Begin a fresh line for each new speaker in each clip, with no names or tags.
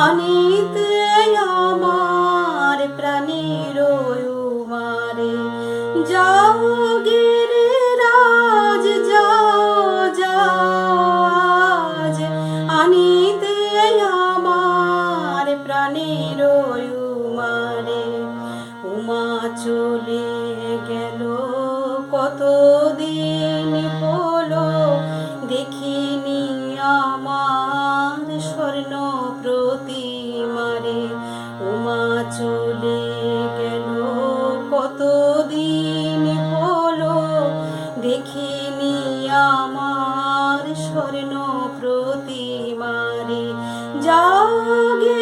আনিতে আমার প্রাণীর মারে যাও গিরে রাজ, যাও যাজ আনিতে আমার প্রাণীর মারে উমা চলে গেল কত প্রতিমারে? উমা চলে গেল কতদিন হলো দেখিনি আমার স্বর্ণ প্রতিমারে। জাগে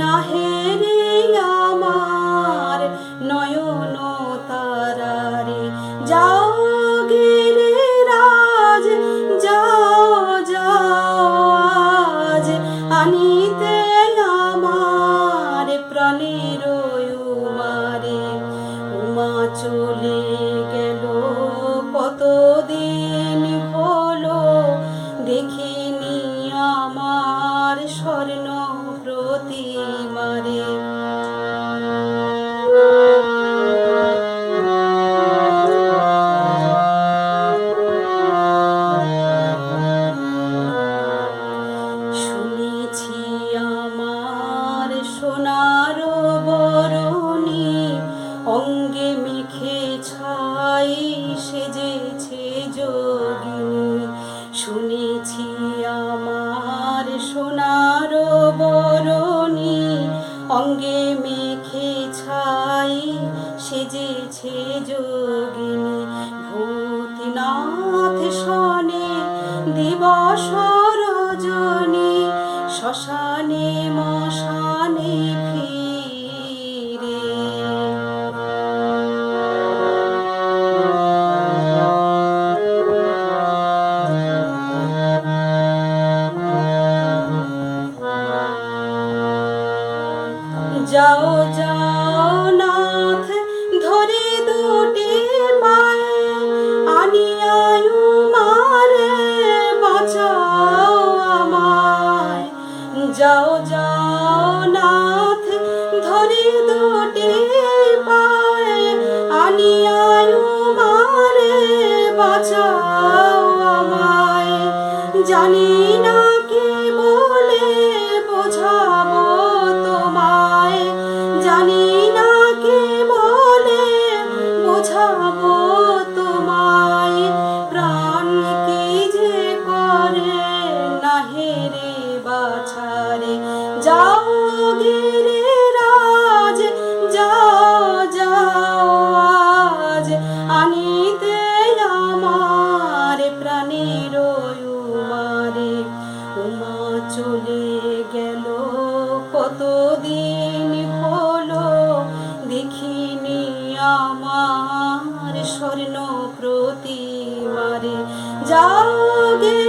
নাহেরে আমার নয়ন তারারে। যাও গিরে রাজ, যাও যাও, আজ আনিতে আমার প্রাণের উমারে উমা চলে ছাই সেজেছে যোগিনী শুনেছি আমার সোনার বরণী, অঙ্গে মেখে ছাই সেজেছে যোগিনী। ভূতনাথ শনে দিবস যাও যাও নাথ, ধরে দুটি পায়ে আনিয়ায়ু মারে বাঁচাও আমায়। যাও যাও নাথ, ধরে দুটি পায়ে আনিয়ায়ু মারে বাঁচাও চলে গেল কতদিন হলো দেখিনি আমার স্বর্ণ প্রতিমারে। যাও